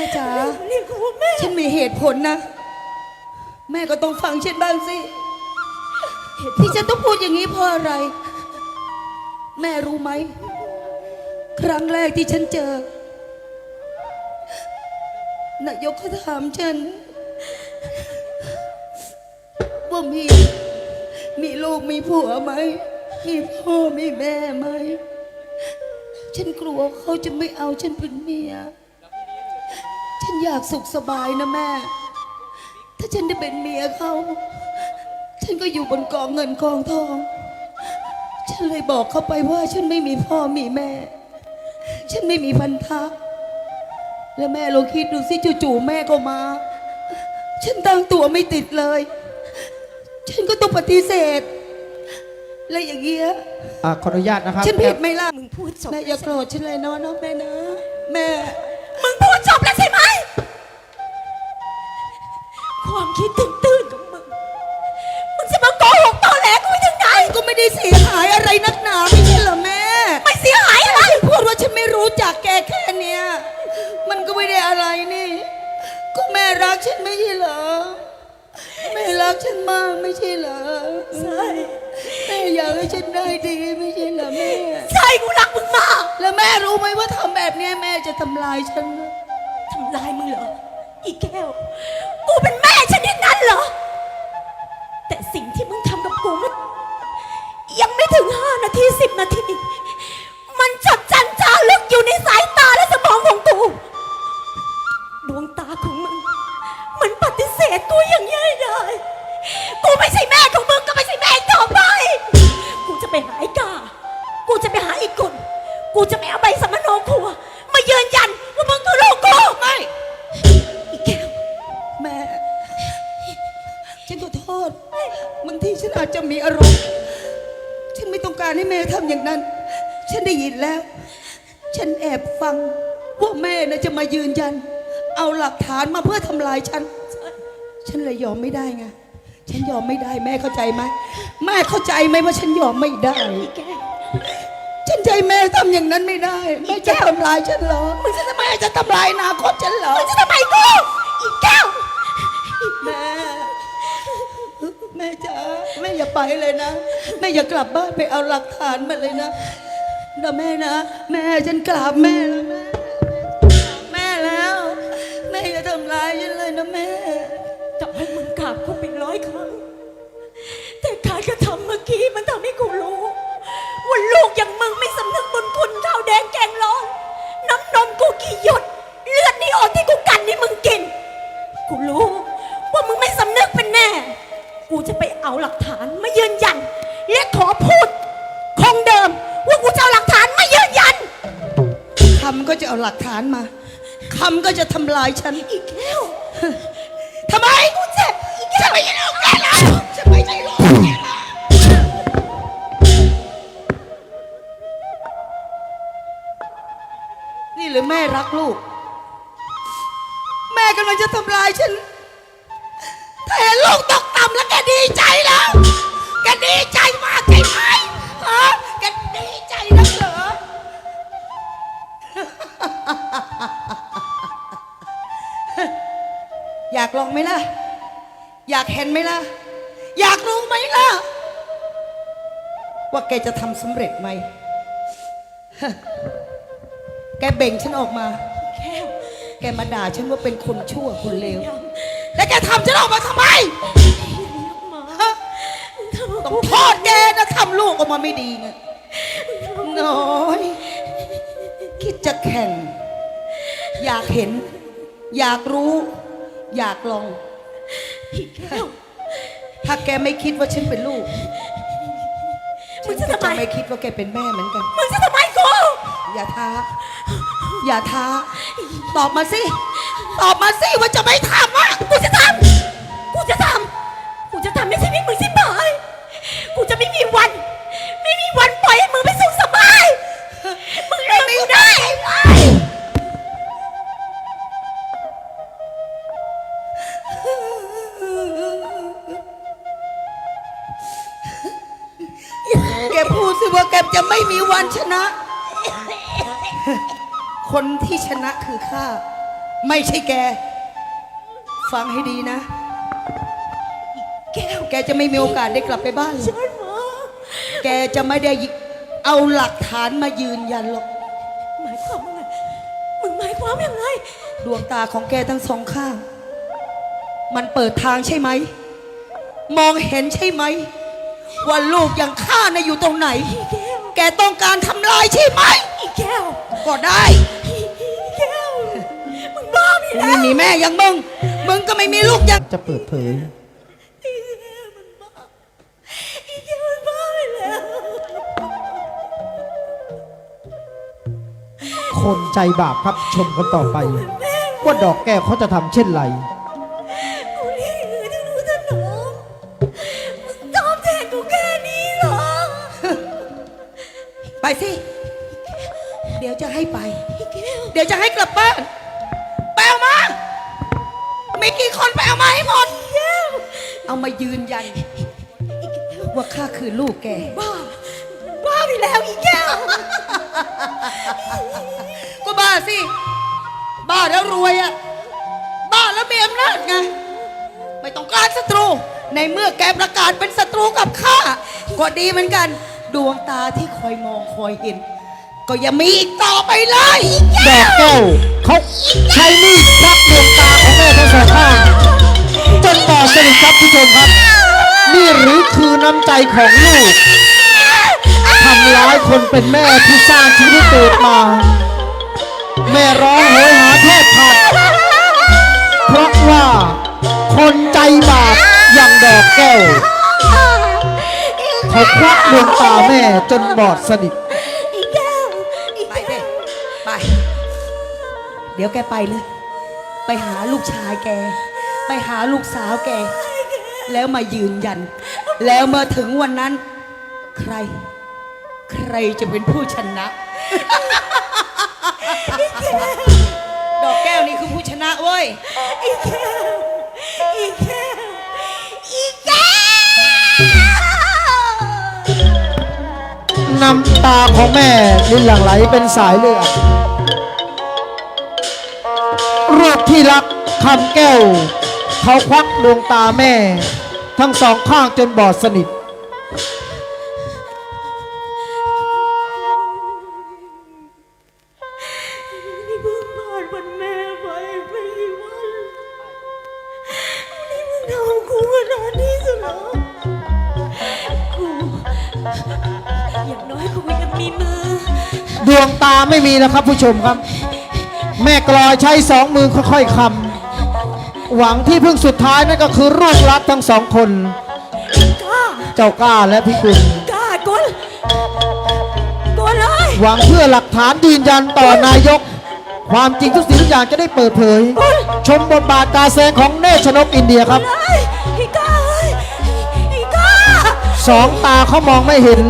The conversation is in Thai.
ม่จ๋าเรียกกูว่าแม่ ฉันมีเหตุผลนะ แม่ก็ต้องฟังฉันบ้างสิ ที่ฉันต้องพูดอย่างนี้เพราะอะไร แม่รู้ไหม ครั้งแรกที่ฉันเจอ นายกเขาถามฉัน ว่ามี มีลูกมีผัวไหม มีพ่อมีแม่ไหม ฉันกลัวเขาจะไม่เอาฉันเป็นเมีย ฉันอยากสุขสบายนะแม่ ถ้าฉันได้เป็นเมียเขา ฉันก็อยู่บนกองเงินกองทอง ฉันเลยบอกเขาไปว่าฉันไม่มีพ่อมีแม่ ฉันไม่มีพันธะ แล้วแม่ลองคิดดูสิจู่ๆแม่ก็มา ฉันตั้งตัวไม่ติดเลย ฉันก็ต้องปฏิเสธ แล้วอย่างเงี้ย อ่าขออนุญาตนะครับ ฉันผิดไหมล่ะ มึงพูดจบแม่อย่าโกรธฉันเลยนะนะแม่นะ แม่ มึงพูด ความคิดตื้นๆของมึง มึงจะมาโกหกตอแหลกูไปถึงไหน ก็ไม่ได้เสียหายอะไรนักหนาไม่ใช่เหรอแม่ไม่เสียหายอะไร พูดว่าฉันไม่รู้จักแกแค่เนี้ยมันก็ไม่ได้อะไรนี่ ก็แม่รักฉันไม่ใช่เหรอ แม่รักฉันมากไม่ใช่เหรอใช่ แม่อยากให้ฉันได้ดีไม่ใช่เหรอแม่ ใช่กูรักมึงมากแล้วแม่รู้ไหมว่าทำแบบเนี้ยแม่จะทำลายฉันนะ ทำลายมึงเหรอ อีแก้ว กูเป็นแม่ชนิดนั้นเหรอ แต่สิ่งที่มึงทำกับกูมันยังไม่ถึงห้านาทีสิบนาที มันจดจันจารึกอยู่ในสายตาและสมองของกู ดวงตาของมึง มันปฏิเสธกูอย่างง่ายดายกูไม่ใช่แม่ของมึงก็ไม่ใช่แม่อีกต่อไป กูจะไปหาไอ้กา กูจะไปหาไอ้กุลกูจะไปเอา การให้แม่ทำอย่างนั้น ฉันได้ยินแล้ว ฉันแอบฟังว่าแม่น่ะจะมายืนยัน เอาหลักฐานมาเพื่อทำลายฉัน ฉันเลยยอมไม่ได้ไง ฉันยอมไม่ได้แม่เข้าใจไหมแม่เข้าใจไหมว่าฉันยอมไม่ได้แก้วฉันใจแม่ทำอย่างนั้นไม่ได้แม่จะทำลายฉันเหรอมึงจะทำไมจะทำลายอนาคตฉันเหรอมึงจะทำไมกูอีแก้ว แม่ ไปเลยนะ แม่อย่ากลับบ้านไปเอาหลักฐานมาเลยนะนะแม่นะ แม่ฉันกราบแม่แล้วแม่แม่แล้ว แม่อย่าทำร้ายฉันเลยนะแม่จะให้มึงกราบกูเป็นร้อยครั้ง แต่การกระทำเมื่อกี้มันทำให้กูรู้ ว่าลูกอย่างมึงไม่สำนึกบุญคุณข้าวแดงแกงร้อนน้ำนมกูกี่หยด คำก็จะทำลายฉัน อีกแล้วทำไมกูเจ็บจะไม่ใช่ลูกแกแล้วจะไม่ใช่ลูกแกแล้วนี่หรือแม่รักลูก แม่กำลังจะทำลายฉันถ้าเห็นลูกต มล่ะ อยากเห็นไหมล่ะ อยากรู้ไหมล่ะ ว่าแกจะทำสำเร็จไหม แกเบ่งฉันออกมา แก้วแกมาด่าฉันว่าเป็นคนชั่วคนเลวยังแล้วแกทำฉันออกมาทำไมมาฮะทำไมต้องโทษแกนะทำลูกออกมาไม่ดีไงน้อย คิดจะแข่ง อยากเห็น อยากรู้ อยากลองถ้าแกไม่คิดว่าฉันเป็นลูกมึงจะทำไมจะไม่คิดว่าแกเป็นแม่เหมือนกัน มึงจะทำไมกูอย่าท้า อย่าท้า ตอบมาสิ ตอบมาสิว่าจะไม่ทำอะ กูจะทำกูจะทำกูจะทำไม่ใช่พี่มึงสิบอยกูจะไม่มีวัน ไม่มีวันปล่อยให้มึงไปสุขสบายมึงเลี้ยงกูได้ ชนะ คนที่ชนะคือข้า ไม่ใช่แก ฟังให้ดีนะ แก้วแกจะไม่มีโอกาสได้กลับไปบ้านหรอกฉันมาแกจะไม่ได้เอาหลักฐานมายืนยันหรอก หมายความว่าไงมึงหมายความยังไง ดวงตาของแกทั้งสองข้าง มันเปิดทางใช่ไหม มองเห็นใช่ไหมว่าลูกอย่างข้านะอยู่ตรงไหน แก้ว แกต้องการทำลายใช่ไหม อีแก้วก็ได้ อีแก้วมึงบ้าไปกูแล้ไม่วมีแม่อย่างมึง มึงก็ไม่มีลูกอย่างจะเปิดเผย อีแก้วมันบ้าอีแก้วมันบ้าไปแล้ว คนใจบาปครับชมกันต่อไป ว่าดอกแก้วเขาจะทำเช่นไร สิ เดี๋ยวจะให้ไปอีแก้วเดี๋ยวจะให้กลับบ้าน ไปเอามามีกี่คนไปเอามาให้หมด เอามายืนยัน ว่าข้าคือลูกแก บ้า บ้าไปแล้วอีแก้ว ก็บ้าสิ บ้าแล้วรวยอะบ้าแล้วมีอำนาจไง ไม่ต้องการศัตรู ในเมื่อแกประกาศเป็นศัตรูกับข้า ก็ดีเหมือนกัน ดวงตาที่คอยมองคอยเห็น ก็อย่ามีอีกต่อไปเลยดอกแก้วเขาใช้มีดควักดวงตาของแม่ทั้งสองข้างจนบอดสนิทครับผู้ชมครับ นี่หรือคือน้ำใจของลูกทำร้ายคนเป็นแม่ที่สร้างชีวิตเกิดมา แม่ร้องโหยหาแทบขาดเพราะว่าคนใจบาปอย่างดอกแก้ว เขาควักดวงตาแม่จนบอดสนิทอีแก้วอีไปแก้เด้วไป เดี๋ยวแกไปเลย ไปหาลูกชายแก ไปหาลูกสาวแก แล้วมายืนยัน แล้วเมื่อถึงวันนั้น ใคร ใครจะเป็นผู้ชนะ ดอกแก้วนี่คือผู้ชนะเว้ย อีแก้ว อีแก้ว น้ำตาของแม่ลินหลั่งไหลเป็นสายเลือดรูปที่รักคำแก้ว เขาควักดวงตาแม่ ทั้งสองข้างจนบอดสนิท มีมือ ดวงตาไม่มีแล้วครับผู้ชมครับ แม่กลอยใช้สองมือค่อยๆคำหวังที่พึ่งสุดท้ายนั่นก็คือรูปลักษณ์ทั้งสองคน กล้า เจ้ากล้าและพี่กุลกล้ากุลกุลเลยหวังเพื่อหลักฐานยืนยันต่อนายก ความจริงทุกสิ่งทุกอย่างจะได้เปิดเผย ชมบทบาทการแสดงของเนชนกอินเดียครับ เลยไอ้กล้าเอ้ยไอ้กล้า สองตาเขามองไม่เห็น